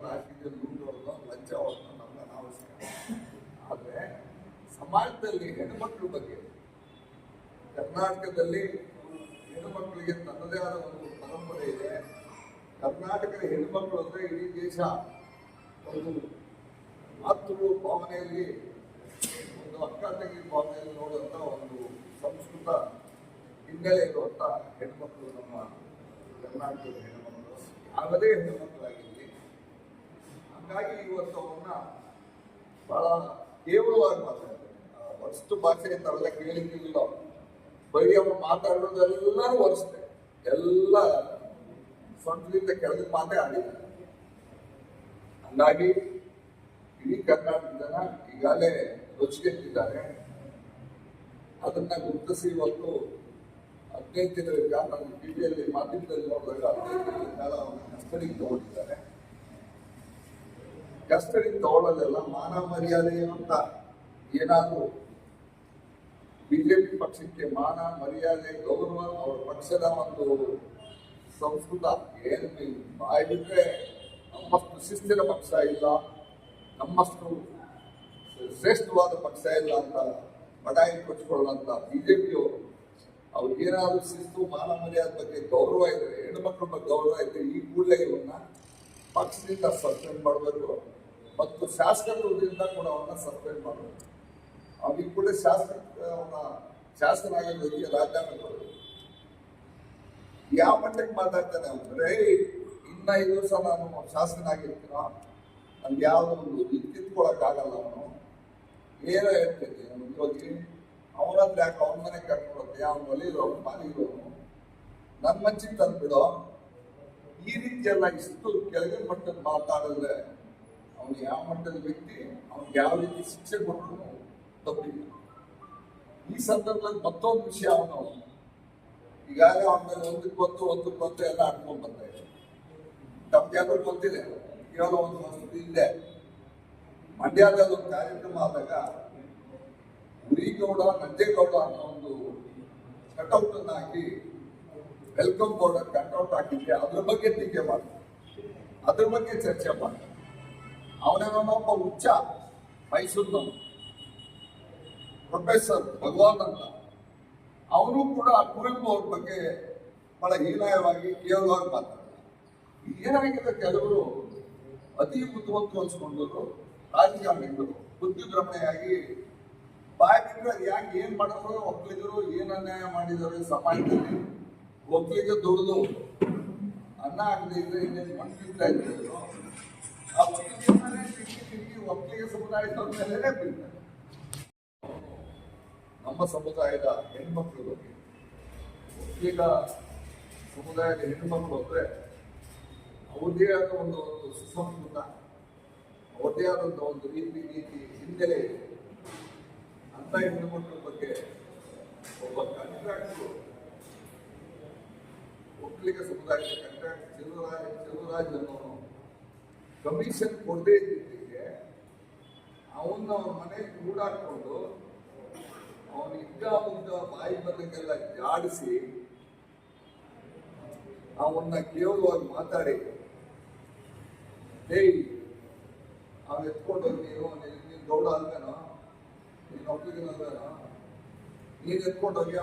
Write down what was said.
ಹಾಕಿದ್ದು ಮುಂದುವರೆದ ಲಂಚವನ್ನು ನಮ್ಮ ಅನಾವಶ್ಯಕ ಆದರೆ ಸಮಾಜದಲ್ಲಿ ಹೆಣ್ಮಕ್ಳ ಬಗ್ಗೆ ಕರ್ನಾಟಕದಲ್ಲಿ ಹೆಣ್ಣುಮಕ್ಕಳಿಗೆ ತನ್ನದೇ ಆದ ಒಂದು ಪರಂಪರೆ ಇದೆ. ಕರ್ನಾಟಕದ ಹೆಣ್ಣುಮಕ್ಕಳು ಅಂದ್ರೆ ಇಡೀ ದೇಶ ಒಂದು ಮಾತೃ ಭಾವನೆಯಲ್ಲಿ, ಒಂದು ಅಕ್ಕ ತಂಗಿ ಭಾವನೆಯಲ್ಲಿ ನೋಡುವಂಥ ಒಂದು ಸಂಸ್ಕೃತ ಹಿನ್ನೆಲೆ ಇರುವಂತ ಹೆಣ್ಮಕ್ಳು ನಮ್ಮ ಕರ್ನಾಟಕದ ಹೆಣ್ಣುಮಕ್ಕಳು ಯಾವುದೇ ಹೆಣ್ಣುಮಕ್ಕಳಾಗಿರಲಿ ಹಾಗಾಗಿ ಇವತ್ತು ಅವನ್ನ ಬಹಳ ಕೇವಲವಾಗಿ ಮಾತಾಡ್ತಾರೆ. ವಸ್ತು ಭಾಷೆ ಅಂತಾರಲ್ಲ ಕೇಳಿದ್ದಿಲ್ಲ ಬರೀ ಅವ್ರು ಮಾತಾಡೋದೆಲ್ಲರೂ ವರ್ಸ್ತೆ ಎಲ್ಲ ಸ್ವಂತದಿಂದ ಕೆಳದ ಮಾತೇ ಆಗಿದೆ ಹಂಗಾಗಿ ಇಡೀ ಕರ್ನಾಟಕ ಜನ ಈಗಾಗಲೇ ರೊಚ್ಚಿಗೆತ್ತಿದ್ದಾರೆ ಅದನ್ನ ಗುರುತಿಸಿ ಇವತ್ತು ಹದಿನೈದು ದಿನಗಳ ಕಾಲ ನಾನು ಟಿವಿಯಲ್ಲಿ ಮಾಧ್ಯಮದಲ್ಲಿ ನೋಡಿದಾಗ ಹದಿನೈದು ದಿನಗಳ ಕಾಲ ಅವ್ರನ್ನ ಕಸ್ಟಡಿಗೆ ತಗೊಂಡಿದ್ದಾರೆ. ಕಸ್ಟಡಿ ತಗೊಳ್ಳೋದೆಲ್ಲ ಮಾನ ಮರ್ಯಾದೆ ಅಂತ ಏನಾದ್ರು ಬಿಜೆಪಿ ಪಕ್ಷಕ್ಕೆ ಮಾನ ಮರ್ಯಾದೆ, ಗೌರವ ಅವರ ಪಕ್ಷದ ಒಂದು ಸಂಸ್ಕೃತ ಏನು ಬಾಯಿ ಬಿಟ್ರೆ ನಮ್ಮಷ್ಟು ಶಿಸ್ತಿನ ಪಕ್ಷ ಇಲ್ಲ, ನಮ್ಮಷ್ಟು ಶ್ರೇಷ್ಠವಾದ ಪಕ್ಷ ಇಲ್ಲ ಅಂತ ಬಡಾಯಿ ಕೊಚ್ಕೊಳ್ಳುವಂತ ಬಿಜೆಪಿಯವರು ಅವ್ರಿಗೇನಾದ್ರೂ ಶಿಸ್ತು, ಮಾನ ಮರ್ಯಾದೆ ಬಗ್ಗೆ ಗೌರವ ಇದ್ರೆ ಹೆಣ್ಮಕ್ಳ ಬಗ್ಗೆ ಗೌರವ ಇದ್ರೆ ಈ ಕೂಡಲೇ ಇವನ್ನ ಪಕ್ಷದಿಂದ ಸಸ್ಪೆಂಡ್ ಮಾಡಬೇಕು. ಮತ್ತು ಶಾಸಕರಿಂದ ಕೂಡ ಅವನ್ನ ಸಸ್ಪೆಂಡ್ ಮಾಡಬೇಕು ಅವನಿಗೆ ಕೂಡ ಶಾಸಕ, ಅವನ ಶಾಸಕನಾಗಿರೋದಕ್ಕೆ ರಾಜೀನಾಮೆ ಕೊಡಬೇಕು ಯಾವ ಮಟ್ಟಕ್ಕೆ ಮಾತಾಡ್ತಾನೆ ಅಂದ್ರೆ, ಇನ್ನ ಐದು ವರ್ಷ ನಾನು ಶಾಸಕನಾಗಿರ್ತೀನೋ ನನ್ಗೆ ಯಾವ್ದೋ ಒಂದು ಕಿತ್ಕೊಳಕ್ ಆಗಲ್ಲ ಅವನು. ಏನೋ ಹೇಳ್ತೀನಿ, ಅವನು ಹೋಗಿ ಅವನ ಹತ್ರ ಯಾಕೆ ಅವನ ಮನೆ ಕರ್ಕೊಳತ್ತೆ ಅವ್ನ ಒಲಿರೋನು ಮಾಲಿರೋನು ನನ್ನ ಮಚ್ಚಿಗೆ ತಂದ್ಬಿಡೋ. ಈ ರೀತಿಯೆಲ್ಲ ಇಷ್ಟು ಕೆಳಗಿನ ಮಟ್ಟದ ಮಾತಾಡಿದ್ರೆ ಅವನು ಯಾವ ಮಟ್ಟದ ವ್ಯಕ್ತಿ ಅವ್ನಿಗೆ ಯಾವ ರೀತಿ ಶಿಕ್ಷೆ ಕೊಟ್ಟರು ತಪ್ಪಿಲ್ಲ ಈ ಸಂದರ್ಭದಲ್ಲಿ ಮತ್ತೊಂದು ವಿಷಯ ಅವನು ಈಗಾಗಲೇ ಅವನ ಮೇಲೆ ಒಂದಕ್ಕೆ ಬಂತು ಒಂದಕ್ಕೆ ಬಂತು ಎಲ್ಲ ಅನ್ಕೊಂಡ್ ಬರ್ತಾ ಇದೆ ಗೊತ್ತಿದೆ ಕೇವಲ ಒಂದು ವಸ್ತು ಇಲ್ಲ ಮಂಡ್ಯದಲ್ಲಿ ಒಂದು ಕಾರ್ಯಕ್ರಮ ಆದಾಗ ಉರಿಗೌಡ, ನಂಜೇಗೌಡ ಅನ್ನೋ ಒಂದು ಕಟೌಟ್ ಅನ್ನು ಹಾಕಿ ವೆಲ್ಕಮ್ ಬೋರ್ಡ್ ಕಟೌಟ್ ಹಾಕಿದ್ದೆ ಅದ್ರ ಬಗ್ಗೆ ಟೀಕೆ ಮಾಡಿ ಅದ್ರ ಬಗ್ಗೆ ಚರ್ಚೆ ಮಾಡಿ ಅವನೇನೊಬ್ಬ ಹುಚ್ಚ ಮೈಸೂರು ಪ್ರೊಫೆಸರ್ ಭಗವಾನ್ ಅಂತ. ಅವನು ಕೂಡ ಕುವೆಂಪು ಅವ್ರ ಬಗ್ಗೆ ಬಹಳ ಹೀನಾಯವಾಗಿ, ಕೇವಲವಾಗಿ ಮಾತಾಡ್ತಾರೆ ಏನಾಗಿದೆ ಕೆಲವರು ಅತಿ ಬುದ್ಧಿವಂತ ಅನ್ಸ್ಕೊಂಡವರು ರಾಜಕಾರಣಿಗಳು ಬುದ್ಧಿ ಭ್ರಮಣೆಯಾಗಿ ಬಾಯಿಂದ ಯಾಕೆ ಏನ್ ಮಾಡಿದ್ರು, ಒಕ್ಕಲಿಗರು ಏನ್ ಅನ್ಯಾಯ ಮಾಡಿದ್ದಾರೆ, ಸಮಾಜದಲ್ಲಿ ಒಕ್ಕಲಿಗ ದುಡಿದು ಅನ್ನ ಆಗದೆ ಇದ್ರೆ ಇನ್ನೇನು ಇದ್ರು ನಮ್ಮ ಸಮುದಾಯದ ಹೆಣ್ಮಕ್ಳ ಬಗ್ಗೆ. ಒಕ್ಕಲಿಗ ಸಮುದಾಯದ ಹೆಣ್ಮಕ್ಳು ಅಂದ್ರೆ ಅವ್ರದ್ದೇ ಆದ ಒಂದು ಒಂದು ಸುಸಂಸ್ಕೃತ, ಅವ್ರದ್ದೇ ಆದಂತ ಒಂದು ರೀತಿ ನೀತಿ ಹಿನ್ನೆಲೆ ಅಂತ ಹೆಣ್ಮಕ್ಳ ಬಗ್ಗೆ ಒಬ್ಬ ಕಂಟ್ರಾಕ್ಟ್ರು ಒಕ್ಕಲಿಗ ಸಮುದಾಯದ ಕಂಟ್ರಾಕ್ಟ್ ಚೆಲುವರಾಜ್ ಚೆಲುವರಾಜ್ ಅನ್ನೋನು ಕಮಿಷನ್ ಕೊಡದೇ ಇದ್ದಿದ್ದಕ್ಕೆ ಅವನ್ನ ಅವ್ರ ಮನೆ ಕೂಡಾಕೊಂಡು ಅವನ ಇದ್ದ ಮುಂದ ಬಾಯಿ ಬಂದಂಗೆಲ್ಲ ಜಾಡಿಸಿ ಅವನ್ನ ಕೇವಲವಾಗಿ ಮಾತಾಡಿ. ಏಯ್ ಅವ್ನು ಎತ್ಕೊಂಡು ನೀವು ನೀನು ಗೌಡ ಅಲ್ವೇನೋ? ನೀನು ಅಲ್ವೇನೋ? ನೀನು ಎತ್ಕೊಂಡು ಹೋಗಿ ಆ